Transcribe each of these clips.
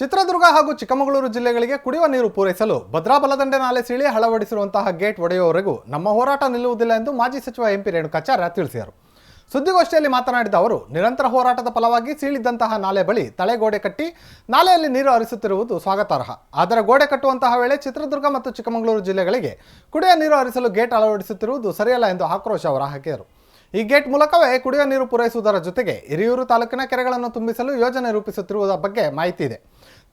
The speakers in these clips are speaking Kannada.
ಚಿತ್ರದುರ್ಗ ಹಾಗೂ ಚಿಕ್ಕಮಗಳೂರು ಜಿಲ್ಲೆಗಳಿಗೆ ಕುಡಿಯುವ ನೀರು ಪೂರೈಸಲು ಭದ್ರಾ ಬಲದಂಡೆ ನಾಲೆ ಸೀಳಿ ಅಳವಡಿಸಿರುವಂತಹ ಗೇಟ್ ಒಡೆಯುವವರೆಗೂ ನಮ್ಮ ಹೋರಾಟ ನಿಲ್ಲುವುದಿಲ್ಲ ಎಂದು ಮಾಜಿ ಸಚಿವ ಎಂಪಿ ರೇಣುಕಾಚಾರ್ಯ ತಿಳಿಸಿದರು. ಸುದ್ದಿಗೋಷ್ಠಿಯಲ್ಲಿ ಮಾತನಾಡಿದ ಅವರು, ನಿರಂತರ ಹೋರಾಟದ ಫಲವಾಗಿ ಸೀಳಿದ್ದಂತಹ ನಾಲೆ ಬಳಿ ತಳೆಗೋಡೆ ಕಟ್ಟಿ ನಾಲೆಯಲ್ಲಿ ನೀರು ಹರಿಸುತ್ತಿರುವುದು ಸ್ವಾಗತಾರ್ಹ. ಆದರೆ ಗೋಡೆ ಕಟ್ಟುವಂತಹ ವೇಳೆ ಚಿತ್ರದುರ್ಗ ಮತ್ತು ಚಿಕ್ಕಮಗಳೂರು ಜಿಲ್ಲೆಗಳಿಗೆ ಕುಡಿಯುವ ನೀರು ಹರಿಸಲು ಗೇಟ್ ಅಳವಡಿಸುತ್ತಿರುವುದು ಸರಿಯಲ್ಲ ಎಂದು ಆಕ್ರೋಶ ಹೊರಹಾಕಿದರು. ಈ ಗೇಟ್ ಮೂಲಕವೇ ಕುಡಿಯುವ ನೀರು ಪೂರೈಸುವುದರ ಜೊತೆಗೆ ಹಿರಿಯೂರು ತಾಲೂಕಿನ ಕೆರೆಗಳನ್ನು ತುಂಬಿಸಲು ಯೋಜನೆ ರೂಪಿಸುತ್ತಿರುವುದರ ಬಗ್ಗೆ ಮಾಹಿತಿ ಇದೆ.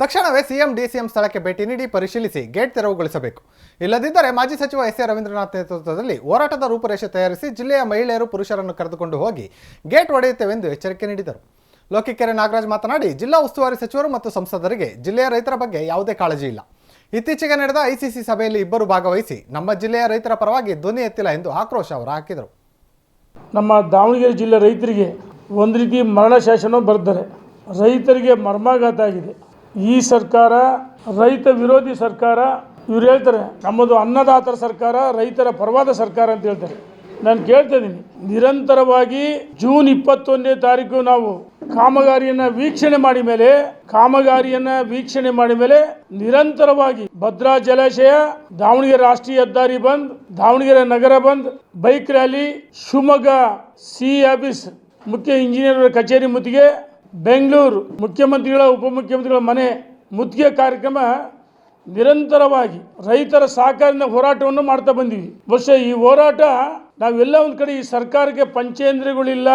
ತಕ್ಷಣವೇ ಸಿಎಂ, ಡಿಸಿಎಂ ಸ್ಥಳಕ್ಕೆ ಭೇಟಿ ನೀಡಿ ಪರಿಶೀಲಿಸಿ, ಗೇಟ್ ತೆರವುಗೊಳಿಸಬೇಕು. ಇಲ್ಲದಿದ್ದರೆ ಮಾಜಿ ಸಚಿವ ಎಸ್ ಎ ರವೀಂದ್ರನಾಥ್ ನೇತೃತ್ವದಲ್ಲಿ ಹೋರಾಟದ ರೂಪುರೇಷೆ ತಯಾರಿಸಿ ಜಿಲ್ಲೆಯ ಮಹಿಳೆಯರು ಪುರುಷರನ್ನು ಕರೆದುಕೊಂಡು ಹೋಗಿ ಗೇಟ್ ಒಡೆಯುತ್ತೇವೆಂದು ಎಚ್ಚರಿಕೆ ನೀಡಿದರು. ಲೋಕಿಕೆರೆ ನಾಗರಾಜ್ ಮಾತನಾಡಿ, ಜಿಲ್ಲಾ ಉಸ್ತುವಾರಿ ಸಚಿವರು ಮತ್ತು ಸಂಸದರಿಗೆ ಜಿಲ್ಲೆಯ ರೈತರ ಬಗ್ಗೆ ಯಾವುದೇ ಕಾಳಜಿ ಇಲ್ಲ. ಇತ್ತೀಚೆಗೆ ನಡೆದ ಐಸಿಸಿ ಸಭೆಯಲ್ಲಿ ಇಬ್ಬರು ಭಾಗವಹಿಸಿ ನಮ್ಮ ಜಿಲ್ಲೆಯ ರೈತರ ಪರವಾಗಿ ಧ್ವನಿ ಎತ್ತಿಲ್ಲ ಎಂದು ಆಕ್ರೋಶ ಅವರು ಹಾಕಿದರು ನಮ್ಮ ದಾವಣಗೆರೆ ಜಿಲ್ಲೆ ರೈತರಿಗೆ ಒಂದು ರೀತಿ ಮರಣ ಶಾಸನ ಬರ್ತಾರೆ. ರೈತರಿಗೆ ಮರ್ಮಾಘಾತ ಆಗಿದೆ. ಈ ಸರ್ಕಾರ, ರೈತ ವಿರೋಧಿ ಸರ್ಕಾರ, ಇವ್ರು ಹೇಳ್ತಾರೆ, ನಮ್ಮದು ಅನ್ನದಾತರ ಸರ್ಕಾರ, ರೈತರ ಪರವಾದ ಸರ್ಕಾರ ಅಂತ ಹೇಳ್ತಾರೆ. ನಾನು ಕೇಳ್ತಾ ಇದ್ದೀನಿ, ನಿರಂತರವಾಗಿ ಜೂನ್ ಇಪ್ಪತ್ತೊಂದನೇ ತಾರೀಕು ನಾವು ಕಾಮಗಾರಿಯನ್ನ ವೀಕ್ಷಣೆ ಮಾಡಿ ಮೇಲೆ, ಕಾಮಗಾರಿಯನ್ನ ವೀಕ್ಷಣೆ ಮಾಡಿ ಮೇಲೆ ನಿರಂತರವಾಗಿ ಭದ್ರಾ ಜಲಾಶಯ, ದಾವಣಗೆರೆ ರಾಷ್ಟ್ರೀಯ ಹೆದ್ದಾರಿ ಬಂದ್, ದಾವಣಗೆರೆ ನಗರ bandh, bike rally, Shivamogga C office ಮುಖ್ಯ ಇಂಜಿನಿಯರ್ ಕಚೇರಿ ಮುತ್ತಿಗೆ ಬೆಂಗಳೂರು ಮುಖ್ಯಮಂತ್ರಿಗಳ, ಉಪಮುಖ್ಯಮಂತ್ರಿಗಳ ಮನೆ ಮುತ್ತಿಗೆ ಕಾರ್ಯಕ್ರಮ ನಿರಂತರವಾಗಿ ರೈತರ ಸಹಕಾರದಿಂದ ಹೋರಾಟವನ್ನು ಮಾಡ್ತಾ ಬಂದೀವಿ. ಬಹುಶಃ ಈ ಹೋರಾಟ ನಾವೆಲ್ಲ ಒಂದು ಕಡೆ ಈ ಸರ್ಕಾರಕ್ಕೆ ಪಂಚೇಂದ್ರಿಯಗಳಿಲ್ಲ.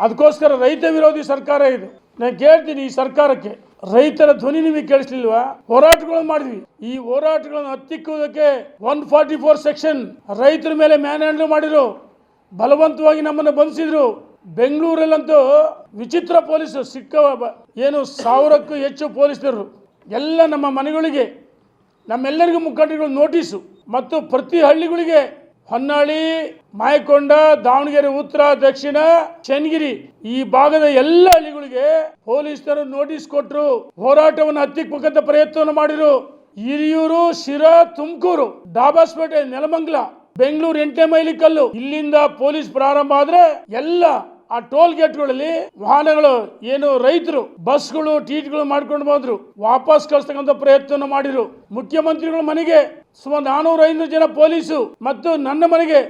ಅದಕ್ಕೋಸ್ಕರ ರೈತ ವಿರೋಧಿ ಸರ್ಕಾರ ಇದು. ನಾನು ಕೇಳ್ತೀನಿ ಈ ಸರ್ಕಾರಕ್ಕೆ. ರೈತರ ಧ್ವನಿ ನಿಮಗೆ ಕೇಳಿಸ್ಲಿಲ್ವಾ? ಹೋರಾಟಗಳನ್ನು ಮಾಡಿದ್ವಿ. ಈ ಹೋರಾಟಗಳನ್ನು ಹತ್ತಿಕ್ಕುವುದಕ್ಕೆ ಒನ್ ಫಾರ್ಟಿ ಫೋರ್ ಸೆಕ್ಷನ್ ರೈತರ ಮೇಲೆ ಮ್ಯಾನ್ ಹ್ಯಾಂಡಲ್ ಮಾಡಿದ್ರು. ಬಲವಂತವಾಗಿ ನಮ್ಮನ್ನು ಬಂಧಿಸಿದ್ರು. ಬೆಂಗಳೂರಲ್ಲಂತೂ ವಿಚಿತ್ರ ಪೊಲೀಸರು ಸಿಕ್ಕ ಏನು ಸಾವಿರಕ್ಕೂ ಹೆಚ್ಚು ಪೊಲೀಸರು ಎಲ್ಲ ನಮ್ಮ ಮನೆಗಳಿಗೆ, ನಮ್ಮೆಲ್ಲರಿಗೂ ಮುಖಂಡರುಗಳು ನೋಟಿಸು. ಮತ್ತು ಪ್ರತಿ ಹಳ್ಳಿಗಳಿಗೆ ಹೊನ್ನಾಳಿ, ಮಾಯಕೊಂಡ, ದಾವಣಗೆರೆ, ಉತ್ತರ, ದಕ್ಷಿಣ, ಚನ್ನಗಿರಿ ಈ ಭಾಗದ ಎಲ್ಲ ಹಳ್ಳಿಗಳಿಗೆ ಪೊಲೀಸರು ನೋಟಿಸ್ ಕೊಟ್ಟರು ಹೋರಾಟವನ್ನು ಹತ್ತಿಕ್ಕಬೇಕಂತ ಪ್ರಯತ್ನವನ್ನು ಮಾಡಿದರು ಹಿರಿಯೂರು, ಶಿರಾ, ತುಮಕೂರು ಡಾಬಾಸ್ಪೇಟೆ ನೆಲಮಂಗ್ಲ, ಬೆಂಗಳೂರು ಎಂಟೆ ಮೈಲಿ ಕಲ್ಲು ಇಲ್ಲಿಂದ ಪೊಲೀಸ್ ಪ್ರಾರಂಭ ಆದ್ರೆ ಎಲ್ಲ ಆ ಟೋಲ್ ಗೇಟ್ಗಳಲ್ಲಿ ವಾಹನಗಳು, ಏನು ರೈತರು, ಬಸ್ಗಳು ಟೀಟ್ಗಳು ಮಾಡ್ಕೊಂಡು ಬಂದ್ರು ವಾಪಸ್ ಕಳಿಸ್ತಕ್ಕಂಥ ಪ್ರಯತ್ನ ಮಾಡಿದ್ರು. ಮುಖ್ಯಮಂತ್ರಿಗಳ ಮನೆಗೆ ಸುಮಾರು ನಾನೂರ ಐನೂರು ಜನ ಪೊಲೀಸು ಮತ್ತು ನನ್ನ ಮನೆಗೆ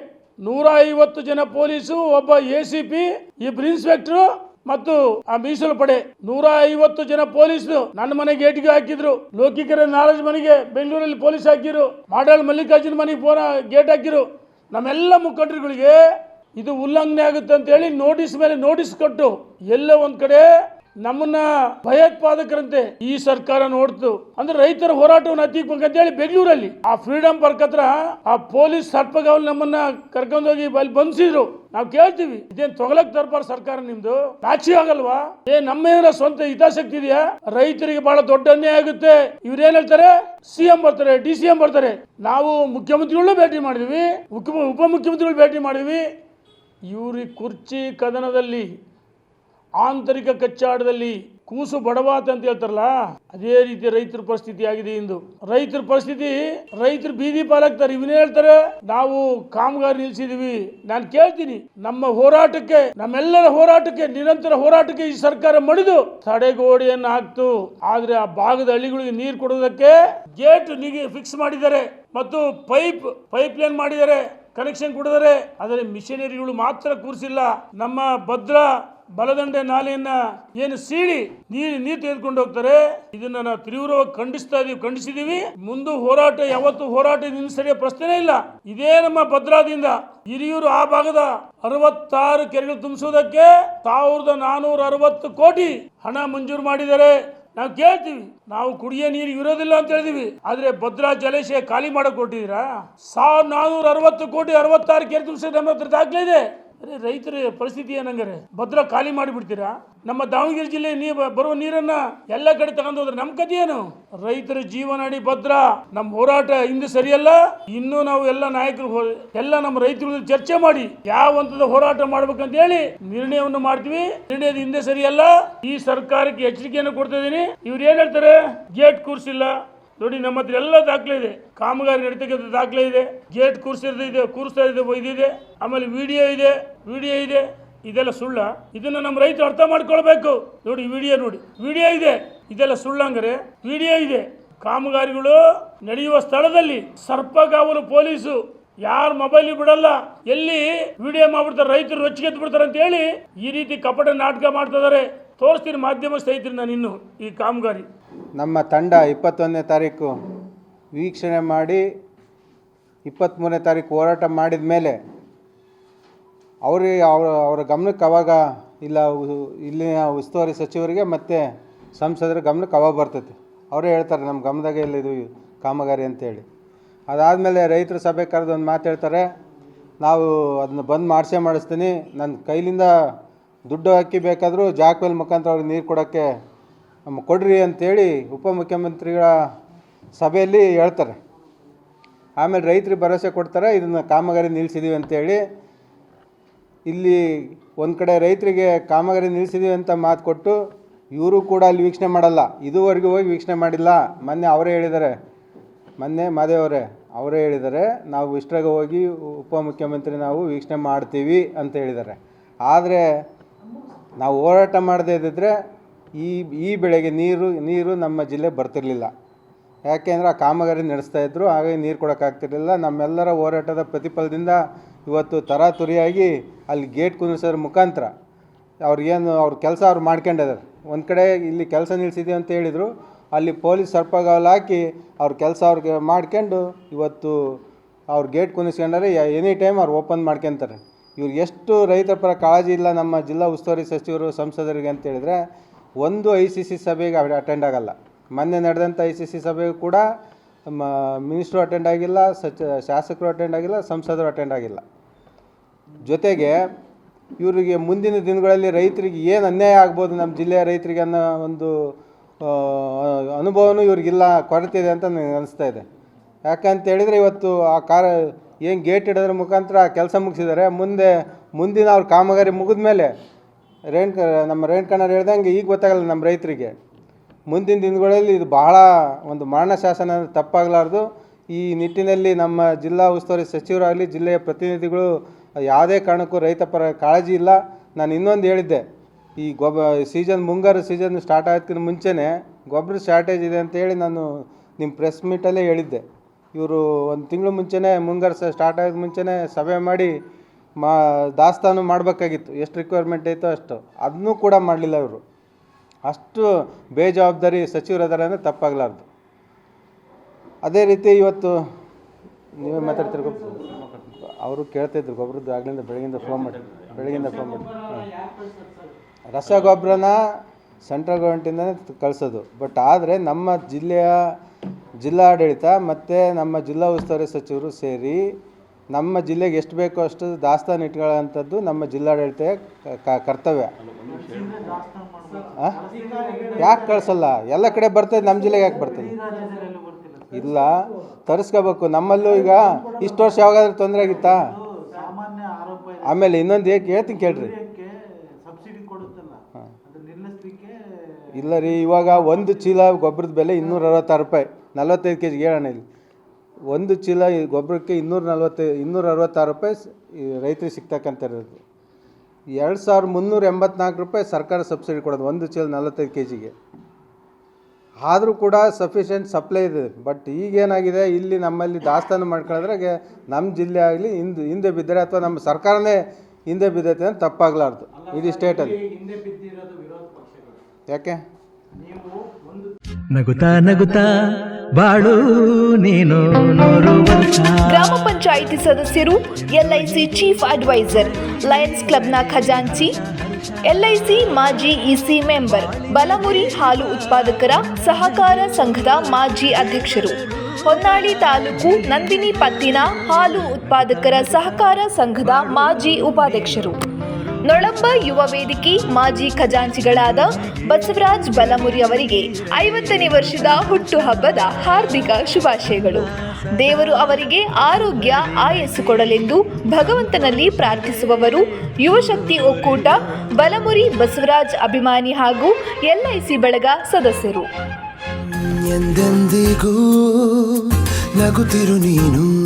ನೂರ ಐವತ್ತು ಜನ ಪೊಲೀಸು, ಒಬ್ಬ ಎ ಸಿ ಪಿ, ಇಬ್ರು ಇನ್ಸ್ಪೆಕ್ಟರ್ ಮತ್ತು ಆ ಮೀಸಲು ಪಡೆ. ನೂರ ಐವತ್ತು ಜನ ಪೊಲೀಸರು ನನ್ನ ಮನೆ ಗೇಟ್ಗೆ ಹಾಕಿದ್ರು. ಲೋಕಿಕರ ನಾರಾಜ್ ಮನೆಗೆ ಬೆಂಗಳೂರಲ್ಲಿ ಪೊಲೀಸ್ ಹಾಕಿರು ಮಾಡಾಳ್ ಮಲ್ಲಿಕಾರ್ಜುನ ಮನೆಗೆ ಫೋನ್, ಗೇಟ್ ಹಾಕಿರು ನಮ್ಮೆಲ್ಲ ಮುಖಂಡರುಗಳಿಗೆ ಇದು ಉಲ್ಲಂಘನೆ ಆಗುತ್ತೆ ಅಂತ ಹೇಳಿ ನೋಟಿಸ್ ಮೇಲೆ ನೋಟಿಸ್ ಕೊಟ್ಟು ಎಲ್ಲ ಒಂದ್ ಕಡೆ ನಮ್ಮನ್ನ ಭಯೋತ್ಪಾದಕರಂತೆ ಈ ಸರ್ಕಾರ ನೋಡ್ತು. ಅಂದ್ರೆ ರೈತರ ಹೋರಾಟವನ್ನು ಅಂತ ಹೇಳಿ ಬೆಂಗಳೂರಲ್ಲಿ ಆ ಫ್ರೀಡಂ ಪಾರ್ಕ್ ಹತ್ರ ಆ ಪೊಲೀಸ್ ಸರ್ಪಗಾವಲು ನಮ್ಮನ್ನ ಕರ್ಕೊಂಡೋಗಿ ಅಲ್ಲಿ ಬಂಧಿಸಿದ್ರು. ನಾವು ಕೇಳ್ತೀವಿ, ಇದೇನ್ ತೊಗಲಕ್ ದರ್ಬಾರ್ ಸರ್ಕಾರ ನಿಮ್ದು? ನಾಚಿ ಆಗಲ್ವಾ? ಏ, ನಮ್ಮ ಏನಾರ ಸ್ವಂತ ಹಿತಾಸಕ್ತಿ ಇದೆಯಾ? ರೈತರಿಗೆ ಬಹಳ ದೊಡ್ಡ ಅನ್ಯಾಯ ಆಗುತ್ತೆ. ಇವ್ರು ಏನ್ ಹೇಳ್ತಾರೆ ಸಿಎಂ ಬರ್ತಾರೆ, ಡಿ ಸಿ ಎಂ ಬರ್ತಾರೆ. ನಾವು ಮುಖ್ಯಮಂತ್ರಿಗಳನ್ನೂ ಭೇಟಿ ಮಾಡಿದ್ವಿ, ಉಪ ಮುಖ್ಯಮಂತ್ರಿಗಳು ಭೇಟಿ ಮಾಡಿದ್ವಿ. ಇವ್ರಿ ಕುರ್ಚಿ ಕದನದಲ್ಲಿ, ಆಂತರಿಕ ಕಚ್ಚಾಡದಲ್ಲಿ ಕೂಸು ಬಡವಾತ ಅಂತ ಹೇಳ್ತಾರಲ್ಲ, ಅದೇ ರೀತಿ ರೈತರ ಪರಿಸ್ಥಿತಿ ಆಗಿದೆ ಇಂದು. ರೈತರ ಪರಿಸ್ಥಿತಿ, ರೈತರು ಬೀದಿ ಪಾಲಾಗ್ತಾರೆ, ಇವನೇ ಹೇಳ್ತಾರೆ, ನಾವು ಕಾಮಗಾರಿ ನಿಲ್ಸಿದೀವಿ. ನಾನು ಕೇಳ್ತೀನಿ, ನಮ್ಮ ಹೋರಾಟಕ್ಕೆ, ನಮ್ಮೆಲ್ಲರ ಹೋರಾಟಕ್ಕೆ, ನಿರಂತರ ಹೋರಾಟಕ್ಕೆ ಈ ಸರ್ಕಾರ ಮಡಿದು ತಡೆಗೋಡೆಯನ್ನು ಹಾಕ್ತು. ಆದ್ರೆ ಆ ಭಾಗದ ಹಳ್ಳಿಗಳಿಗೆ ನೀರು ಕೊಡೋದಕ್ಕೆ ಗೇಟ್ ನಿಗಿ ಫಿಕ್ಸ್ ಮಾಡಿದ್ದಾರೆ. ಮತ್ತು ಪೈಪ್ ಪೈಪ್ ಲೈನ್ ಮಾಡಿದ್ದಾರೆ. ಕನೆಕ್ಷನ್ ಕೊಡಿದರೆ ಆದರೆ ಮಿಷನರಿಗಳು ಮಾತ್ರ ಕೂರಿಸಿಲ್ಲ. ನಮ್ಮ ಭದ್ರಾ ಬಲದಂಡೆ ನಾಲೆಯನ್ನ ಏನು ಸೀಳಿ ನೀರು ನೀರು ತೆಗೆದುಕೊಂಡು ಹೋಗ್ತಾರೆ. ಇದನ್ನ ನಾವು ತೀವ್ರವಾಗಿ ಖಂಡಿಸ್ತಾ ಇದೀವಿ, ಖಂಡಿಸಿದೀವಿ. ಮುಂದೆ ಹೋರಾಟ, ಯಾವತ್ತು ಹೋರಾಟ ನಿಲ್ಲಿಸಲಿಯ ಪ್ರಶ್ನೆ ಇಲ್ಲ. ಇದೇ ನಮ್ಮ ಭದ್ರಾದಿಂದ ಹಿರಿಯೂರು ಆ ಭಾಗದ ಅರವತ್ತಾರು ಕೆರೆಗಳು ತುಂಬಿಸುವುದಕ್ಕೆ ಸಾವಿರದ ನಾನೂರ ಅರವತ್ತು ಕೋಟಿ ಹಣ ಮಂಜೂರು ಮಾಡಿದ್ದಾರೆ. ನಾವು ಕೇಳ್ತೀವಿ. ನಾವು ಕುಡಿಯೋ ನೀರು ಇರೋದಿಲ್ಲ ಅಂತ ಹೇಳಿದೀವಿ. ಆದ್ರೆ ಭದ್ರಾ ಜಲಾಶಯ ಖಾಲಿ ಮಾಡಕ್ ಕೊಟ್ಟಿದ್ದೀರಾ? ಸಾವಿರದ ನಾನೂರ ಅರವತ್ತು ಕೋಟಿ ಅರವತ್ತಾರು ಕೆರೆ ತುಂಬಿಸಿದ್ರೆ ನಮ್ಮ ಹತ್ರ ದಾಖಲೆ ಇದೆ. ಅರೆ ರೈತರ, ಪರಿಸ್ಥಿತಿ ಏನಂಗಾರೆ? ಭದ್ರ ಖಾಲಿ ಮಾಡಿಬಿಡ್ತೀರಾ? ನಮ್ಮ ದಾವಣಗೆರೆ ಜಿಲ್ಲೆ ನೀ ಬರುವ ನೀರನ್ನ ಎಲ್ಲ ಕಡೆ ತಗೊಂಡು ಹೋದ್ರೆ ನಮ್ಮ ಕಥೆ ಏನು? ರೈತರ ಜೀವನಾಡಿ ಭದ್ರ. ನಮ್ಮ ಹೋರಾಟ ಹಿಂದೆ ಸರಿಯಲ್ಲ. ಇನ್ನು ನಾವು ಎಲ್ಲ ನಾಯಕರು ಎಲ್ಲ ನಮ್ಮ ರೈತರ ಚರ್ಚೆ ಮಾಡಿ ಯಾವ ಹಂತದ ಹೋರಾಟ ಮಾಡ್ಬೇಕಂತ ಹೇಳಿ ನಿರ್ಣಯವನ್ನು ಮಾಡ್ತೀವಿ. ನಿರ್ಣಯದ ಹಿಂದೆ ಸರಿಯಲ್ಲ. ಈ ಸರ್ಕಾರಕ್ಕೆ ಎಚ್ಚರಿಕೆಯನ್ನು ಕೊಡ್ತಾ ಇದೀನಿ ಇವ್ರು ಏನ್ ಹೇಳ್ತಾರೆ? ಗೇಟ್ ಕೂರ್ಸಿಲ್ಲ. ನೋಡಿ, ನಮ್ಮ ಹತ್ರ ಎಲ್ಲ ದಾಖಲೆ ಇದೆ. ಕಾಮಗಾರಿ ನಡೀತಕ್ಕಂಥ ದಾಖಲೆ ಇದೆ. ಗೇಟ್ ಕೂರಿಸಿರೋದು ಇದೆ, ಕೂರಿಸ್ತಾ ಇದೆ ಇದಿದೆ ಆಮೇಲೆ ವಿಡಿಯೋ ಇದೆ ವಿಡಿಯೋ ಇದೆ. ಇದೆಲ್ಲ ಸುಳ್ಳ. ಇದನ್ನ ನಮ್ಮ ರೈತರು ಅರ್ಥ ಮಾಡ್ಕೊಳ್ಬೇಕು. ನೋಡಿ ವಿಡಿಯೋ ನೋಡಿ. ವಿಡಿಯೋ ಇದೆ. ಇದೆಲ್ಲ ಸುಳ್ಳಂಗರೆ ವಿಡಿಯೋ ಇದೆ. ಕಾಮಗಾರಿಗಳು ನಡೆಯುವ ಸ್ಥಳದಲ್ಲಿ ಸರ್ಪಗಾವಲು ಪೊಲೀಸು ಯಾರ ಮೊಬೈಲ್ ಬಿಡಲ್ಲ. ಎಲ್ಲಿ ವಿಡಿಯೋ ಮಾಡ್ಬಿಡ್ತಾರೆ, ರೈತರು ರೊಚ್ಚಿಗೆದ್ದು ಬಿಡ್ತಾರೆ ಅಂತ ಹೇಳಿ ಈ ರೀತಿ ಕಪಟ ನಾಟಕ ಮಾಡ್ತಿದ್ದಾರೆ ತೋರಿಸ್ತೀನಿ ಮಾಧ್ಯಮ ಸ್ನೇಹಿತರು ನಾನು ಇನ್ನು ಈ ಕಾಮಗಾರಿ. ನಮ್ಮ ತಂಡ ಇಪ್ಪತ್ತೊಂದನೇ ತಾರೀಕು ವೀಕ್ಷಣೆ ಮಾಡಿ ಇಪ್ಪತ್ತ್ಮೂರನೇ ತಾರೀಕು ಹೋರಾಟ ಮಾಡಿದ ಮೇಲೆ ಅವರಿಗೆ ಅವರ ಅವರ ಗಮನಕ್ಕೆ ಅವಾಗ ಇಲ್ಲ ಇಲ್ಲಿನ ಉಸ್ತುವಾರಿ ಸಚಿವರಿಗೆ ಮತ್ತು ಸಂಸದರ ಗಮನಕ್ಕೆ ಅವಾಗ ಬರ್ತೈತಿ. ಅವರೇ ಹೇಳ್ತಾರೆ ನಮ್ಮ ಗಮನದಾಗೆ ಇಲ್ಲ ಇದು ಕಾಮಗಾರಿ ಅಂತೇಳಿ ಅದಾದಮೇಲೆ ರೈತರ ಸಭೆ ಕರೆದು ಒಂದು ಮಾತು ಹೇಳ್ತಾರೆ, ನಾವು ಅದನ್ನ ಬಂದ್ ಮಾಡಿಸೇ ಮಾಡಿಸ್ತೀನಿ. ನನ್ನ ಕೈಲಿಂದ ದುಡ್ಡು ಹಾಕಿ ಬೇಕಾದರೂ ಜಾಕ್ವೆಲ್ ಮುಖಾಂತರ ಅವ್ರಿಗೆ ನೀರು ಕೊಡೋಕ್ಕೆ ಕೊಡ್ರಿ ಅಂತೇಳಿ ಉಪಮುಖ್ಯಮಂತ್ರಿಗಳ ಸಭೆಯಲ್ಲಿ ಹೇಳ್ತಾರೆ. ಆಮೇಲೆ ರೈತರಿಗೆ ಭರವಸೆ ಕೊಡ್ತಾರೆ, ಇದನ್ನು ಕಾಮಗಾರಿ ನಿಲ್ಲಿಸಿದ್ದೀವಿ ಅಂತೇಳಿ. ಇಲ್ಲಿ ಒಂದು ಕಡೆ ರೈತರಿಗೆ ಕಾಮಗಾರಿ ನಿಲ್ಲಿಸಿದ್ದೀವಿ ಅಂತ ಮಾತು ಕೊಟ್ಟು ಇವರು ಕೂಡ ಅಲ್ಲಿ ವೀಕ್ಷಣೆ ಮಾಡಲ್ಲ. ಇದುವರೆಗೂ ಹೋಗಿ ವೀಕ್ಷಣೆ ಮಾಡಿಲ್ಲ. ಮೊನ್ನೆ ಅವರೇ ಹೇಳಿದ್ದಾರೆ. ಮೊನ್ನೆ ಮಾದೇವರೇ ಅವರೇ ಹೇಳಿದ್ದಾರೆ, ನಾವು ಇಷ್ಟ್ರಾಗ ಹೋಗಿ ಉಪಮುಖ್ಯಮಂತ್ರಿ ನಾವು ವೀಕ್ಷಣೆ ಮಾಡ್ತೀವಿ ಅಂತ ಹೇಳಿದ್ದಾರೆ. ಆದರೆ ನಾವು ಹೋರಾಟ ಮಾಡದೇ ಇದ್ದಿದ್ರೆ ಈ ಈ ಬೆಳೆಗೆ ನೀರು ನೀರು ನಮ್ಮ ಜಿಲ್ಲೆ ಬರ್ತಿರಲಿಲ್ಲ. ಯಾಕೆಂದರೆ ಆ ಕಾಮಗಾರಿ ನಡೆಸ್ತಾಯಿದ್ರು ಹಾಗಾಗಿ ನೀರು ಕೊಡೋಕ್ಕಾಗ್ತಿರಲಿಲ್ಲ ನಮ್ಮೆಲ್ಲರ ಹೋರಾಟದ ಪ್ರತಿಫಲದಿಂದ ಇವತ್ತು ತರಾತುರಿಯಾಗಿ ಅಲ್ಲಿ ಗೇಟ್ ಕುಂದಿಸೋದ್ರ ಮುಖಾಂತರ ಅವ್ರಿಗೇನು ಅವ್ರ ಕೆಲಸ ಅವ್ರು ಮಾಡ್ಕೊಂಡಿದ್ದಾರೆ ಒಂದು ಕಡೆ ಇಲ್ಲಿ ಕೆಲಸ ನಿಲ್ಲಿಸಿದ್ದೀವಿ ಅಂತ ಹೇಳಿದರು. ಅಲ್ಲಿ ಪೊಲೀಸ್ ಸರ್ಪಗಾವಲು ಹಾಕಿ ಅವ್ರ ಕೆಲಸ ಅವ್ರಿಗೆ ಮಾಡ್ಕೊಂಡು ಇವತ್ತು ಅವ್ರ ಗೇಟ್ ಕುಂದಿಸ್ಕೊಂಡಾರೆ ಎನಿ ಟೈಮ್ ಅವ್ರು ಓಪನ್ ಮಾಡ್ಕೊತಾರೆ. ಇವ್ರು ಎಷ್ಟು ರೈತರ ಪರ ಕಾಳಜಿ ಇಲ್ಲ ನಮ್ಮ ಜಿಲ್ಲಾ ಉಸ್ತುವಾರಿ ಸಚಿವರು, ಸಂಸದರಿಗೆ ಅಂತ ಹೇಳಿದ್ರೆ ಒಂದು ಐ ಸಿ ಸಿ ಸಭೆಗೆ ಅಟೆಂಡ್ ಆಗಲ್ಲ. ಮೊನ್ನೆ ನಡೆದಂಥ ಐ ಸಿ ಸಿ ಸಭೆಗೂ ಕೂಡ, ಮ ಮಿನಿಸ್ಟ್ರು ಅಟೆಂಡ್ ಆಗಿಲ್ಲ, ಸಚ, ಶಾಸಕರು ಅಟೆಂಡ್ ಆಗಿಲ್ಲ, ಸಂಸದರು ಅಟೆಂಡ್ ಆಗಿಲ್ಲ. ಜೊತೆಗೆ, ಇವರಿಗೆ ಮುಂದಿನ ದಿನಗಳಲ್ಲಿ ರೈತರಿಗೆ ಏನು ಅನ್ಯಾಯ ಆಗ್ಬೋದು ನಮ್ಮ ಜಿಲ್ಲೆಯ ರೈತರಿಗೆ ಅನ್ನೋ ಒಂದು ಅನುಭವನೂ ಇವ್ರಿಗಿಲ್ಲ ಕೊರತೆ ಇದೆ ಅಂತ ನನಗೆ ಅನಿಸ್ತಾ ಇದೆ. ಯಾಕಂತ ಹೇಳಿದರೆ ಇವತ್ತು ಆ ಕಾರ, ಏನು ಗೇಟ್ ಇಡೋದ್ರ ಮುಖಾಂತರ ಕೆಲಸ ಮುಗಿಸಿದ್ದಾರೆ ಮುಂದೆ, ಮುಂದಿನ ಅವ್ರ ಕಾಮಗಾರಿ ಮುಗಿದ ಮೇಲೆ ರೇಣುಕ, ನಮ್ಮ ರೇಣುಕಣ್ಣರು ಹೇಳ್ದಂಗೆ ಈಗ ಗೊತ್ತಾಗಲ್ಲ ನಮ್ಮ ರೈತರಿಗೆ. ಮುಂದಿನ ದಿನಗಳಲ್ಲಿ ಇದು ಬಹಳ ಒಂದು ಮರಣ ಶಾಸನ ತಪ್ಪಾಗಲಾರ್ದು. ಈ ನಿಟ್ಟಿನಲ್ಲಿ ನಮ್ಮ ಜಿಲ್ಲಾ ಉಸ್ತುವಾರಿ ಸಚಿವರಾಗಲಿ, ಜಿಲ್ಲೆಯ ಪ್ರತಿನಿಧಿಗಳು ಯಾವುದೇ ಕಾರಣಕ್ಕೂ ರೈತ ಪರ ಕಾಳಜಿ ಇಲ್ಲ. ನಾನು ಇನ್ನೊಂದು ಹೇಳಿದ್ದೆ, ಈ ಗೊಬ್ಬ, ಸೀಸನ್ ಮುಂಗಾರು ಸೀಸನ್ ಸ್ಟಾರ್ಟ್ ಆಗೋದಕ್ಕಿಂತ ಮುಂಚೆನೇ ಗೊಬ್ಬರ ಶಾರ್ಟೇಜ್ ಇದೆ ಅಂತ ಹೇಳಿ ನಾನು ನಿಮ್ಮ ಪ್ರೆಸ್ ಮೀಟಲ್ಲೇ ಹೇಳಿದ್ದೆ. ಇವರು ಒಂದು ತಿಂಗಳು ಮುಂಚೆನೇ ಮುಂಗಾರು ಸ್ಟಾರ್ಟ್ ಆಗೋದು ಮುಂಚೆನೇ ಸಭೆ ಮಾಡಿ ಮಾ, ದಾಸ್ತಾನು ಮಾಡಬೇಕಾಗಿತ್ತು. ಎಷ್ಟು ರಿಕ್ವೈರ್ಮೆಂಟ್ ಐತೋ ಅಷ್ಟು. ಅದನ್ನೂ ಕೂಡ ಮಾಡಲಿಲ್ಲ ಇವರು. ಅಷ್ಟು ಬೇಜವಾಬ್ದಾರಿ ಸಚಿವರದಾರೆ ಅಂದರೆ ತಪ್ಪಾಗಲಾರ್ದು. ಅದೇ ರೀತಿ ಇವತ್ತು ನೀವೇ ಮಾತಾಡ್ತೀರಿ ಅವರು ಕೇಳ್ತಾಯಿದ್ರು ಗೊಬ್ಬರದ್ದು ಆಗ್ಲಿಂದ ಬೆಳಗಿಂದ ಫೋನ್ ಮಾಡಿ. ಬೆಳಗಿಂದ ಫೋನ್ ಮಾಡಿ. ರಸಗೊಬ್ಬರನ ಸೆಂಟ್ರಲ್ ಗೌರ್ಮೆಂಟಿಂದನೇ ಕಳಿಸೋದು. ಬಟ್ ಆದರೆ ನಮ್ಮ ಜಿಲ್ಲೆಯ ಜಿಲ್ಲಾಡಳಿತ ಮತ್ತು ನಮ್ಮ ಜಿಲ್ಲಾ ಉಸ್ತುವಾರಿ ಸಚಿವರು ಸೇರಿ ನಮ್ಮ ಜಿಲ್ಲೆಗೆ ಎಷ್ಟು ಬೇಕೋ ಅಷ್ಟು ದಾಸ್ತಾನು ಇಟ್ಕೊಳ್ಳೋಂಥದ್ದು ನಮ್ಮ ಜಿಲ್ಲಾಡಳಿತ ಕರ್ತವ್ಯ. ಯಾಕೆ ಕಳಿಸಲ್ಲ? ಎಲ್ಲ ಕಡೆ ಬರ್ತದೆ, ನಮ್ಮ ಜಿಲ್ಲೆಗೆ ಯಾಕೆ ಬರ್ತದೆ? ಇಲ್ಲ, ತರಿಸ್ಕೋಬೇಕು. ನಮ್ಮಲ್ಲೂ ಈಗ ಇಷ್ಟು ವರ್ಷ ಯಾವಾಗಾದ್ರೂ ತೊಂದರೆ ಆಗಿತ್ತಾ? ಆಮೇಲೆ ಇನ್ನೊಂದು ಏಕೆ ಹೇಳ್ತೀನಿ ಕೇಳ್ರಿ. ಇಲ್ಲ ರೀ, ಇವಾಗ ಒಂದು ಚೀಲ ಗೊಬ್ಬರದ ಬೆಲೆ ಇನ್ನೂರ ಅರವತ್ತಾರು ರೂಪಾಯಿ. ನಲ್ವತ್ತೈದು ಕೆ ಜಿಗೆ ಹೇಳೋಣ ಇಲ್ಲಿ. ಒಂದು ಚೀಲ ಈ ಗೊಬ್ಬರಕ್ಕೆ ಇನ್ನೂರ ನಲ್ವತ್ತೈ ಇನ್ನೂರ ಅರವತ್ತಾರು ರೂಪಾಯಿ ರೈತರಿಗೆ ಸಿಗ್ತಕ್ಕಂಥ ಇರೋದು. ಎರಡು ಸಾವಿರದ ಮುನ್ನೂರ ಎಂಬತ್ನಾಲ್ಕು ರೂಪಾಯಿ ಸರ್ಕಾರ ಸಬ್ಸಿಡಿ ಕೊಡೋದು ಒಂದು ಚೀಲ ನಲವತ್ತೈದು ಕೆ ಜಿಗೆ ಆದರೂ ಕೂಡ ಸಫಿಷಿಯೆಂಟ್ ಸಪ್ಲೈ ಇದೆ ಬಟ್ ಈಗೇನಾಗಿದೆ ಇಲ್ಲಿ ನಮ್ಮಲ್ಲಿ ದಾಸ್ತಾನು ಮಾಡ್ಕೊಳ್ಳೋದ್ರಾಗೆ ನಮ್ಮ ಜಿಲ್ಲೆ ಆಗಲಿ ಹಿಂದೆ ಹಿಂದೆ ಬಿದ್ದರೆ ಅಥವಾ ನಮ್ಮ ಸರ್ಕಾರನೇ ಹಿಂದೆ ಬಿದ್ದೈತೆ ಅಂತ ತಪ್ಪಾಗಲಾರ್ದು ಇಡೀ ಸ್ಟೇಟಲ್ಲಿ ಹಿಂದೆ ಬಿದ್ದಿರೋದು ವಿರೋಧ ಪಕ್ಷಗಳು. ಯಾಕೆ? ನಗುತ್ತಾ ನಗುತ್ತಾ ಬಾಳು ನೀನು ಗ್ರಾಮ ಪಂಚಾಯಿತಿ ಸದಸ್ಯರು ಎಲ್ಐಸಿ ಚೀಫ್ ಅಡ್ವೈಸರ್, ಲಯನ್ಸ್ ಕ್ಲಬ್ನ ಖಜಾಂಚಿ ಎಲ್ಐಸಿ ಮಾಜಿ ಇಸಿ ಮೆಂಬರ್, ಬಲಮುರಿ ಹಾಲು ಉತ್ಪಾದಕರ ಸಹಕಾರ ಸಂಘದ ಮಾಜಿ ಅಧ್ಯಕ್ಷರು, ಹೊನ್ನಾಳಿ ತಾಲೂಕು ನಂದಿನಿ ಪತ್ತಿನ ಹಾಲು ಉತ್ಪಾದಕರ ಸಹಕಾರ ಸಂಘದ ಮಾಜಿ ಉಪಾಧ್ಯಕ್ಷರು. ನೊಳಂಬ ಯುವ ವೇದಿಕೆ ಮಾಜಿ ಖಜಾಂಚಿಗಳಾದ ಬಸವರಾಜ್ ಬಲಮುರಿ ಅವರಿಗೆ ಐವತ್ತನೇ ವರ್ಷದ ಹುಟ್ಟುಹಬ್ಬದ ಹಾರ್ದಿಕ ಶುಭಾಶಯಗಳು. ದೇವರು ಅವರಿಗೆ ಆರೋಗ್ಯ, ಆಯಸ್ಸು ಕೊಡಲೆಂದು ಭಗವಂತನಲ್ಲಿ ಪ್ರಾರ್ಥಿಸುವವರು ಯುವಶಕ್ತಿ ಒಕ್ಕೂಟ ಬಲಮುರಿ ಬಸವರಾಜ್ ಅಭಿಮಾನಿ ಹಾಗೂ ಎಲ್ಐಸಿ ಬಳಗ ಸದಸ್ಯರು. ಎಂದೆಂದಿಗೂ ನಗುತ್ತಿರು ನೀನು.